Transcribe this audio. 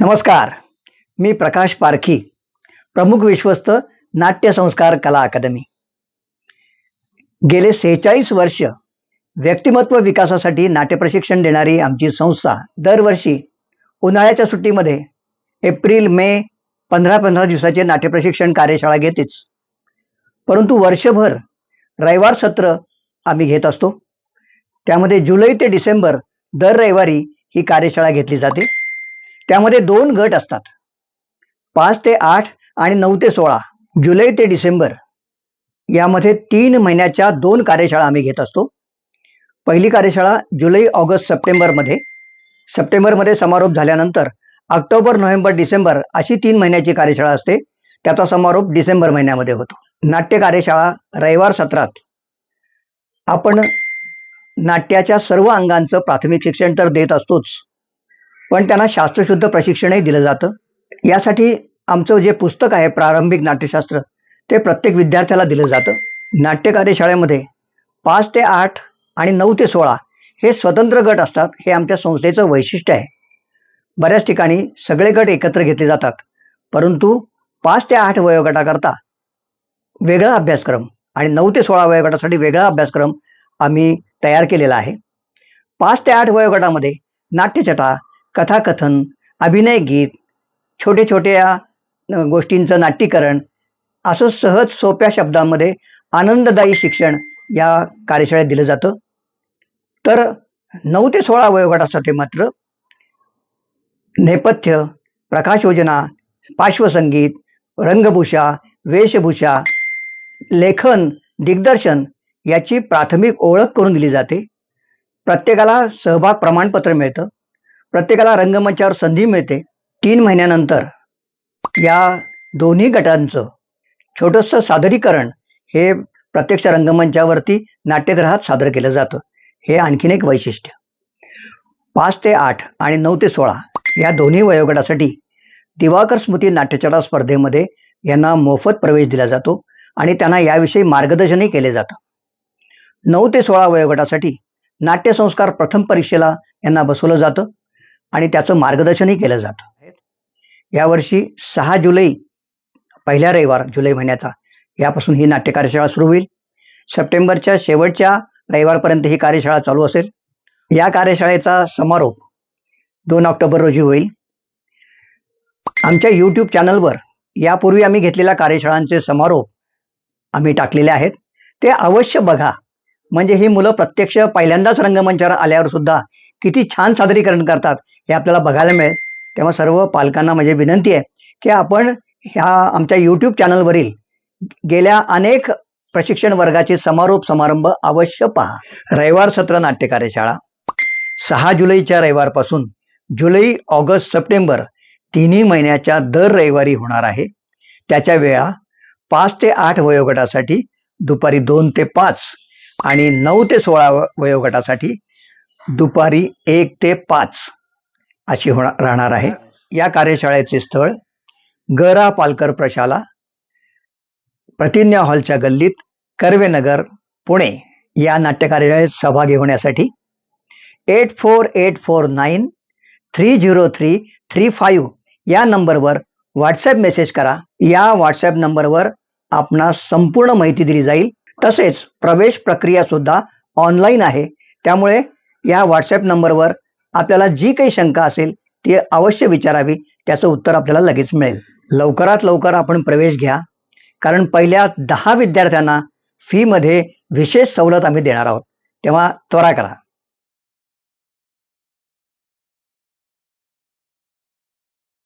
नमस्कार. मी प्रकाश पारखी प्रमुख विश्वस्त नाट्य संस्कार कला अकादमी. गेले सेहेचाळीस वर्ष व्यक्तिमत्व विकासासाठी नाट्य प्रशिक्षण देणारी आमची संस्था दरवर्षी उन्हाळ्याच्या सुट्टीमध्ये एप्रिल मे पंधरा पंधरा दिवसाचे नाट्य प्रशिक्षण कार्यशाळा घेतेच. परंतु वर्षभर रविवार सत्र आम्ही घेत असतो. त्यामध्ये जुलै ते डिसेंबर दर रविवारी ही कार्यशाळा घेतली जाते. त्यामध्ये दोन गट असतात. पाच ते आठ आणि नऊ ते सोळा जुलै ते डिसेंबर यामध्ये तीन महिन्याच्या दोन कार्यशाळा आम्ही घेत असतो. पहिली कार्यशाळा जुलै ऑगस्ट सप्टेंबरमध्ये सप्टेंबरमध्ये समारोप झाल्यानंतर ऑक्टोबर नोव्हेंबर डिसेंबर अशी तीन महिन्याची कार्यशाळा असते. त्याचा समारोप डिसेंबर महिन्यामध्ये होतो. नाट्य कार्यशाळा रविवार सत्रात. आपण नाट्याच्या सर्व अंगांचं प्राथमिक शिक्षण तर देत असतोच. पण त्यांना शास्त्रशुद्ध प्रशिक्षणही दिलं जातं. यासाठी आमचं जे पुस्तक आहे प्रारंभिक नाट्यशास्त्र ते प्रत्येक विद्यार्थ्याला दिलं जातं. नाट्य कार्यशाळेमध्ये पाच ते आठ आणि नऊ ते सोळा हे स्वतंत्र गट असतात हे आमच्या संस्थेचं वैशिष्ट्य आहे. बऱ्याच ठिकाणी सगळे गट एकत्र घेतले जातात परंतु पाच ते आठ वयोगटाकरता वेगळा अभ्यासक्रम आणि नऊ ते सोळा वयोगटासाठी वेगळा अभ्यासक्रम आम्ही तयार केलेला आहे. पाच ते आठ वयोगटामध्ये नाट्यछटा कथाकथन अभिनय गीत छोटे छोट्या गोष्टींचं नाट्यीकरण असं सहज सोप्या शब्दांमध्ये आनंददायी शिक्षण या कार्यशाळेत दिलं जातं. तर नऊ ते सोळा वयोगटासाठी मात्र. नेपथ्य प्रकाश योजना पार्श्वसंगीत रंगभूषा वेशभूषा लेखन दिग्दर्शन याची प्राथमिक ओळख करून दिली जाते. प्रत्येकाला सहभाग प्रमाणपत्र मिळतं. प्रत्येकाला रंगमंचावर संधी मिळते. तीन महिन्यानंतर या दोन्ही गटांचं छोटंसं सादरीकरण हे प्रत्यक्ष रंगमंचावरती नाट्यगृहात सादर केलं जातं. हे आणखीन एक वैशिष्ट्य. पाच ते आठ आणि नऊ ते सोळा या दोन्ही वयोगटासाठी दिवाकर स्मृती नाट्यचडा स्पर्धेमध्ये यांना मोफत प्रवेश दिला जातो आणि त्यांना याविषयी मार्गदर्शनही केले जातं. नऊ ते सोळा वयोगटासाठी नाट्यसंस्कार प्रथम परीक्षेला यांना बसवलं जातं. आणि त्याचं मार्गदर्शनही केलं जातं. यावर्षी सहा जुलै पहिल्या रविवार जुलै महिन्याचा यापासून ही नाट्य कार्यशाळा सुरू होईल. सप्टेंबरच्या शेवटच्या रविवारपर्यंत ही कार्यशाळा चालू असेल. या कार्यशाळेचा समारोप दोन ऑक्टोबर रोजी होईल. आमच्या यूट्यूब चॅनलवर यापूर्वी आम्ही घेतलेल्या कार्यशाळांचे समारोप आम्ही टाकलेले आहेत. ते अवश्य बघा. म्हणजे ही मुलं प्रत्यक्ष पहिल्यांदाच रंगमंचावर आल्यावर सुद्धा किती छान सादरीकरण करतात हे आपल्याला बघायला मिळेल. तेव्हा सर्व पालकांना माझी विनंती आहे की आपण ह्या आमच्या यूट्यूब चॅनलवरील गेल्या अनेक प्रशिक्षण वर्गाचे समारोप समारंभ अवश्य पहा. रविवार सत्र नाट्य कार्यशाळा. सहा जुलैच्या रविवारपासून जुलै ऑगस्ट सप्टेंबर तिन्ही महिन्याच्या दर रविवारी होणार आहे. त्याच्या वेळा पाच ते आठ वयोगटासाठी दुपारी दोन ते पाच आणि नऊ ते सोळा वयोगटासाठी दुपारी एक ते पाच अशी होणार राहणार आहे. या कार्यशाळेचे स्थळ गरा पालकर प्रशाला प्रतिज्ञा हॉलच्या गल्लीत कर्वेनगर पुणे या नाट्य कार्यशाळेत सहभागी होण्यासाठी eight four eight four nine three zero three three five या नंबरवर व्हॉट्सॲप मेसेज करा. या व्हॉट्सॲप नंबरवर आपणास संपूर्ण माहिती दिली जाईल. तसेच प्रवेश प्रक्रिया सुद्धा ऑनलाईन आहे. त्यामुळे या व्हॉट्सॲप नंबरवर आपल्याला जी काही शंका असेल ती अवश्य विचारावी. त्याचं उत्तर आपल्याला लगेच मिळेल. लवकरात लवकर आपण प्रवेश घ्या. कारण पहिल्या दहा विद्यार्थ्यांना फीमध्ये विशेष सवलत आम्ही देणार आहोत. तेव्हा त्वरा करा.